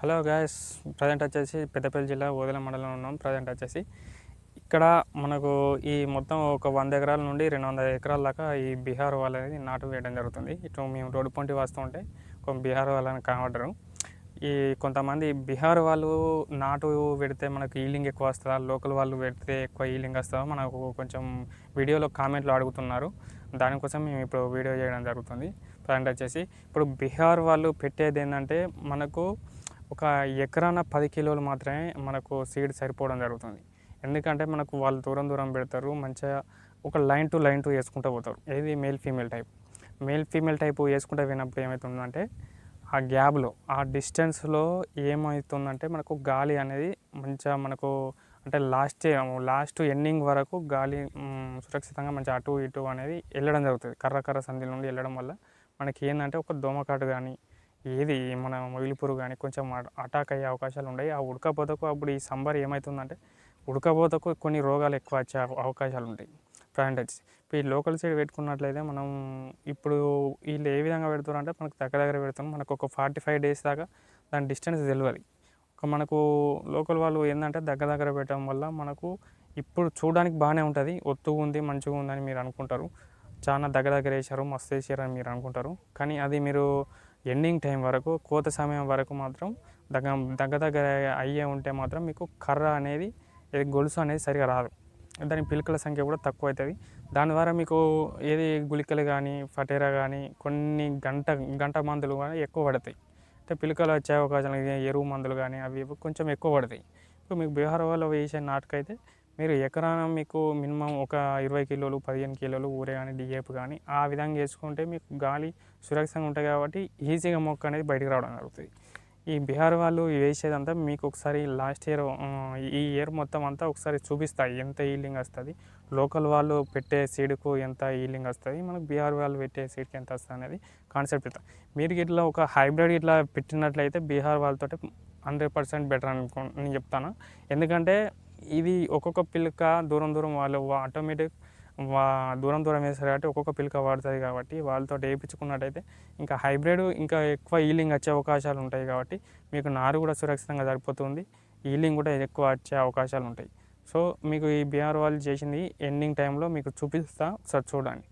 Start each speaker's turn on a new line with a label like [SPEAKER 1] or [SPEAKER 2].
[SPEAKER 1] Hello guys present వచ్చేసి పెద్దపల్లి జిల్లా ఓదెల మండలంలో ఉన్నాం. ప్రజెంట్ వచ్చేసి ఇక్కడ మనకు ఈ మొత్తం ఒక వంద ఎకరాల నుండి రెండు వందల ఎకరాల దాకా ఈ బీహార్ వాళ్ళని నాటు వేయడం జరుగుతుంది. ఇటు మేము రోడ్డు పొంటి వస్తూ ఉంటే ఒక బీహార్ వాళ్ళని కనబడ్డరు. ఈ కొంతమంది బీహార్ వాళ్ళు నాటు పెడితే మనకు ఈలింగ్ ఎక్కువ వస్తుందా? లోకల్ వాళ్ళు పెడితే ఎక్కువ ఈలింగ్ వస్తుందా? మనకు కొంచెం వీడియోలో కామెంట్లు అడుగుతున్నారు. దానికోసం మేము ఇప్పుడు వీడియో చేయడం జరుగుతుంది. ప్రజెంట్ వచ్చేసి ఇప్పుడు బీహార్ వాళ్ళు పెట్టేది ఏంటంటే మనకు ఒక ఎకరాన పది కిలోలు మాత్రమే మనకు సీడ్ సరిపోవడం జరుగుతుంది. ఎందుకంటే మనకు వాళ్ళు దూరం దూరం పెడతారు మంచిగా ఒక లైన్ టు లైన్ టు వేసుకుంటూ పోతారు. ఏది male female type. Male female type వేసుకుంటూ పోయినప్పుడు ఏమవుతుందంటే ఆ గ్యాప్లో ఆ డిస్టెన్స్లో ఏమవుతుందంటే మనకు గాలి అనేది మంచిగా మనకు అంటే లాస్ట్ లాస్ట్ ఎండింగ్ వరకు గాలి సురక్షితంగా మంచిగా అటు ఇటు అనేది వెళ్ళడం జరుగుతుంది. కర్ర కర్ర సంధి నుండి వెళ్ళడం వల్ల మనకి ఏంటంటే ఒక దోమకాటు కానీ ఏది మన మొగిలిపురు కానీ కొంచెం అటాక్ అయ్యే అవకాశాలు ఉన్నాయి ఆ ఉడకపోతకు అప్పుడు ఈ సంబర్ ఏమవుతుందంటే ఉడకపోతకు కొన్ని రోగాలు ఎక్కువ వచ్చే అవకాశాలు ఉంటాయి. ప్రజెంట్ ఇప్పుడు ఈ లోకల్ సైడ్ పెట్టుకున్నట్లయితే మనం ఇప్పుడు వీళ్ళు ఏ విధంగా పెడుతున్నారు అంటే మనకు దగ్గర దగ్గర పెడుతున్నాం మనకు ఒక ఫార్టీ ఫైవ్ డేస్ దాకా దాని డిస్టెన్స్ తెలియదు ఒక మనకు లోకల్ వాళ్ళు ఏంటంటే దగ్గర దగ్గర పెట్టడం వల్ల మనకు ఇప్పుడు చూడడానికి బాగానే ఉంటుంది. ఒత్తుగా ఉంది మంచిగా ఉందని మీరు అనుకుంటారు. చాలా దగ్గర దగ్గర వేసారు మస్తు వేసారు అని మీరు అనుకుంటారు. కానీ అది మీరు ఎండింగ్ టైం వరకు కోత సమయం వరకు మాత్రం దగ్గర దగ్గర దగ్గర అయ్యే ఉంటే మాత్రం మీకు కర్ర అనేది గొలుసు అనేది సరిగా రాదు. దాని పిలకల సంఖ్య కూడా తక్కువ అవుతుంది దాని ద్వారా మీకు ఏది గుళికలు కానీ ఫటేరా కానీ కొన్ని గంట గంట మందులు కానీ ఎక్కువ పడతాయి. అంటే పిలకలు వచ్చే అవకాశాలు ఎరువు మందులు కానీ అవి ఇవి కొంచెం ఎక్కువ పడతాయి. ఇప్పుడు మీకు బీహార్ వాళ్ళు వేసే నాటుకైతే మీరు ఎకరాన మీకు మినిమం ఒక ఇరవై కిలోలు పదిహేను కిలోలు ఊరే కానీ డిఏపు కానీ ఆ విధంగా వేసుకుంటే మీకు గాలి సురక్షితంగా ఉంటుంది కాబట్టి ఈజీగా మొక్క అనేది బయటకు రావడం జరుగుతుంది. ఈ బీహార్ వాళ్ళు వేసేదంతా మీకు ఒకసారి లాస్ట్ ఇయర్ ఈ ఇయర్ మొత్తం అంతా ఒకసారి చూపిస్తాయి ఎంత ఈలింగ్ వస్తుంది. లోకల్ వాళ్ళు పెట్టే సీడ్కు ఎంత ఈలింగ్ వస్తుంది. మనకు బీహార్ వాళ్ళు పెట్టే సీడ్కి ఎంత వస్తుంది అనేది కాన్సెప్ట్ ఇట్లా మీరు ఇట్లా ఒక హైబ్రిడ్ ఇట్లా పెట్టినట్లయితే బీహార్ వాళ్ళతో హండ్రెడ్ పర్సెంట్ బెటర్ అనుకో నేను చెప్తాను. ఎందుకంటే ఇది ఒక్కొక్క పిల్లక దూరం దూరం వాళ్ళు ఆటోమేటిక్ వా దూరం దూరం వేస్తారు కాబట్టి ఒక్కొక్క పిలక వాడుతుంది కాబట్టి వాళ్ళతో వేయించుకున్నట్టయితే ఇంకా హైబ్రిడ్ ఇంకా ఎక్కువ ఈలింగ్ వచ్చే అవకాశాలు ఉంటాయి కాబట్టి మీకు నారు కూడా సురక్షితంగా సరిపోతుంది. ఈలింగ్ కూడా ఎక్కువ వచ్చే అవకాశాలు ఉంటాయి. సో మీకు ఈ బీఆర్ వాళ్ళు చేసింది ఎండింగ్ టైంలో మీకు చూపిస్తా ఒకసారి చూడండి.